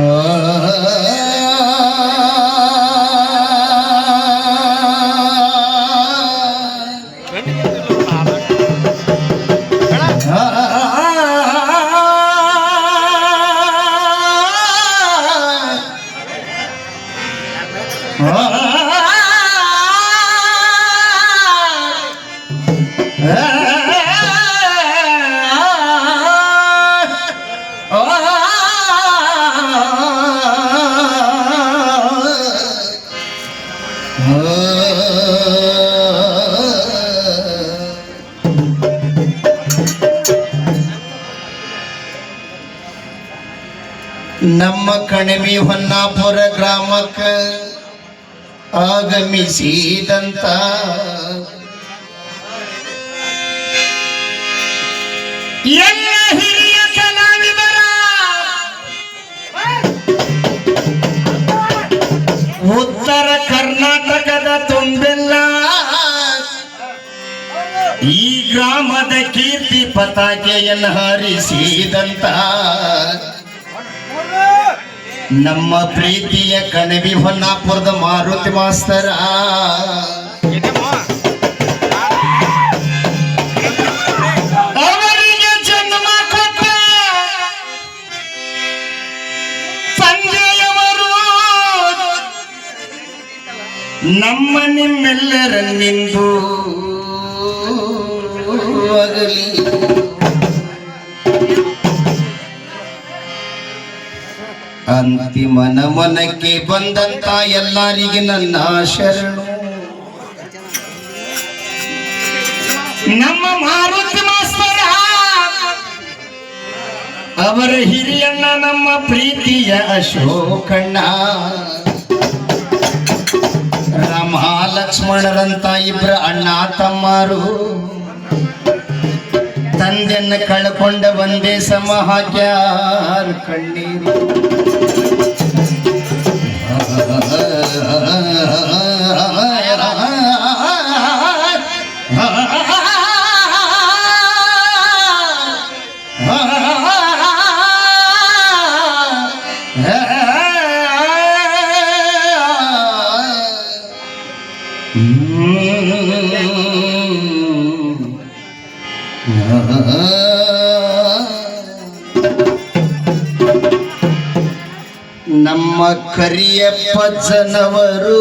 Ah. ನಮ್ಮ ಹೊನ್ನಾಪುರ ಗ್ರಾಮಕ್ಕ ಆಗಮಿಸಿದಂತ ಉತ್ತರ ಕರ್ನಾಟಕದ ತುಂಬೆಲ್ಲ. ಈ ಗ್ರಾಮದ ಕೀರ್ತಿ ಪತಾಕೆಯನ್ನು ಹಾರಿಸಿದಂತ ನಮ್ಮ ಪ್ರೀತಿಯ ಕಣವಿ ಹೊನ್ನಾಪುರದ ಮಾರುತಿ ಮಾಸ್ತರ. ಜನ್ಮ ಕೊಟ್ಟ ನಮ್ಮ ನಿಮ್ಮೆಲ್ಲರನ್ನಿಂದು ಅಂತಿಮ ಮನಕ್ಕೆ ಬಂದಂತ ಎಲ್ಲರಿಗೆ ನನ್ನ ಶರಣು. ನಮ್ಮ ಮಾರುತಿ ಮಾಸ್ತರ ಅವರ ಹಿರಿಯಣ್ಣ ನಮ್ಮ ಪ್ರೀತಿಯ ಅಶೋಕಣ್ಣ. ರಾಮ ಲಕ್ಷ್ಮಣರಂತ ಇಬ್ರ ಅಣ್ಣ ತಮ್ಮರು. ತಂದೆಯನ್ನು ಕಳ್ಕೊಂಡ ಒಂದೇ ಸಮ ಹಾಕ್ಯಾರ ಕಣ್ಣೀರು. ನಮ್ಮ ಕರಿಯಪ್ಪ ಜನವರು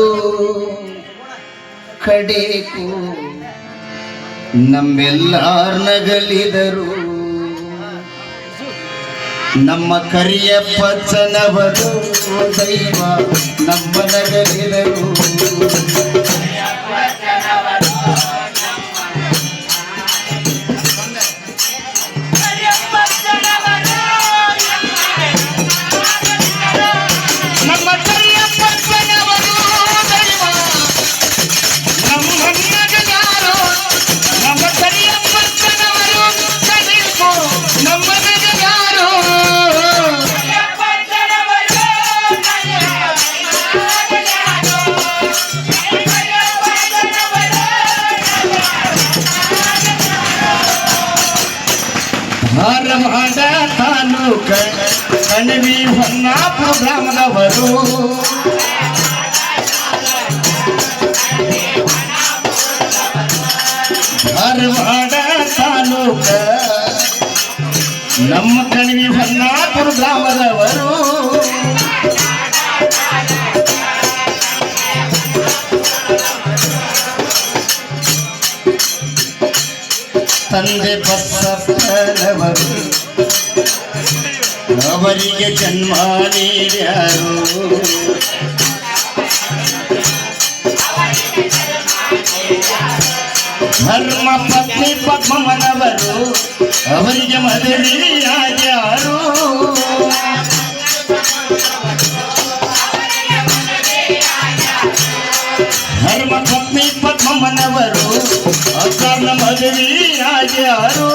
ಕಡೆಗೂ ನಮ್ಮೆಲ್ಲಾರ ನಗಲಿದರು. ನಮ್ಮ ಕರಿಯ ಪಚನವರು ದೈವ ನಮ್ಮ ನಗಲಿದರು ಕಣವಿ ಹೊನ್ನಾಪುರ ಗ್ರಾಮದವರು ಧಾರವಾಡ ತಾಲೂಕ ನಮ್ಮ ಕಣವಿ ಹೊನ್ನಾಪುರ ಗ್ರಾಮದವರು ತಂದೆ ಬಸಪ್ಪನವರು. ಅವರಿಗೆ ಜನ್ಮ ನೀಡ್ಯಾರು. ಧರ್ಮ ಪತ್ನಿ ಪದ್ಮನವರು ಅವರಿಗೆ ಮದುವೆಯಾಗ್ಯಾರು ಧರ್ಮ ಪತ್ನಿ ಪದ್ಮನವರು ಅಕ್ಕನ ಮದುವೆಯಾಗ್ಯಾರು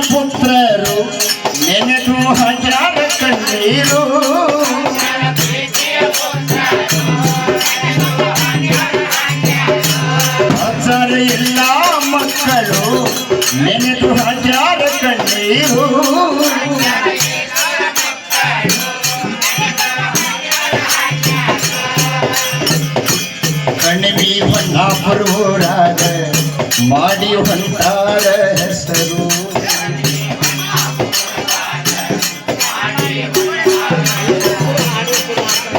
ಪುತ್ರರು, ನೆನೆದು ಹಜಾರ ಕಣ್ಣೀರು. ಹಸರು ಎಲ್ಲ ಮಕ್ಕಳು, ನೆನೆದು ಹಜಾರ ಕಣ್ಣೀರು. ಕಣಿವಿ ಹೊನ್ನಾಪುರೂರಾಗ ಮಾಡಿ ಹೊಂಟಾರ ಹೆಸರು.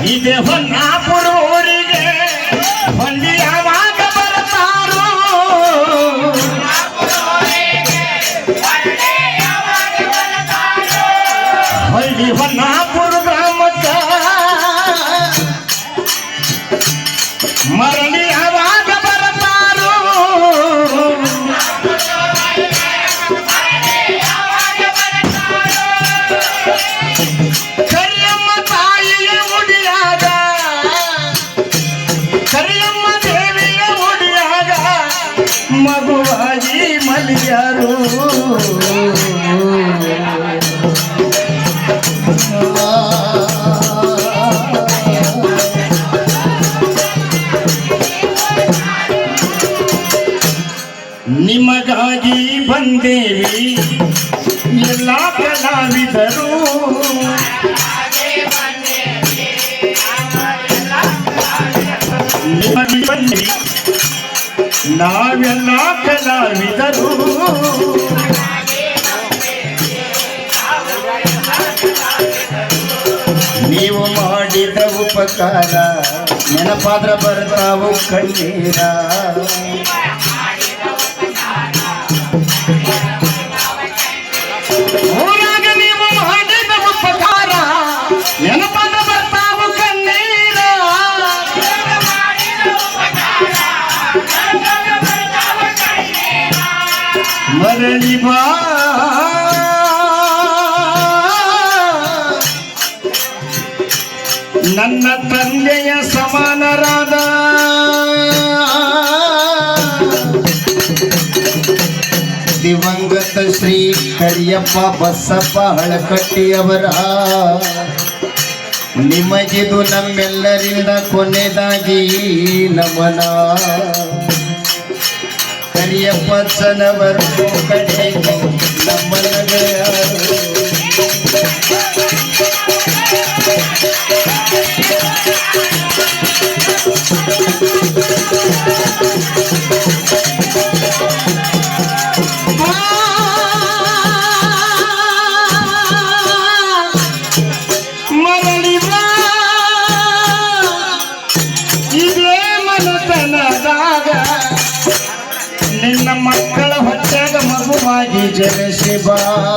ಇದೆ ಹೊನ್ನಾಪುರ ಊರಿಗೆ ಕರಿಯಮ್ಮ ದೇವಿಯ ಮುಡಿಯಾಗ ಮಗುವಾಗಿ ಮಲಿಯರು. ನಿಮಗಾಗಿ ಬಂದೇವಿ ಎಲ್ಲ ಕಲಾವಿದರು ನಾವೆಲ್ಲ ಕಲಾವಿದರು. ನೀವು ಮಾಡಿದ ಉಪಕಾರ ನೆನಪಾದ್ರ ಬರ್ತಾವು ಕಣ್ಣೀರ. ನನ್ನ ತಂದೆಯ ಸಮಾನರಾದ. ದಿವಂಗತ ಶ್ರೀ ಕರಿಯಪ್ಪ ಬಸಪ್ಪ ಹಳಕಟ್ಟಿಯವರ ನಿಮಗಿದು ನಮ್ಮೆಲ್ಲರಿಂದ ಕೊನೆದಾಗಿ ನಮನ. ಕರಿಯಪ್ಪನವರು ಕಡೆಗೆ ನಮ್ಮ ಗೆಳೆಯರು. ನಿನ್ನ ಮಕ್ಕಳ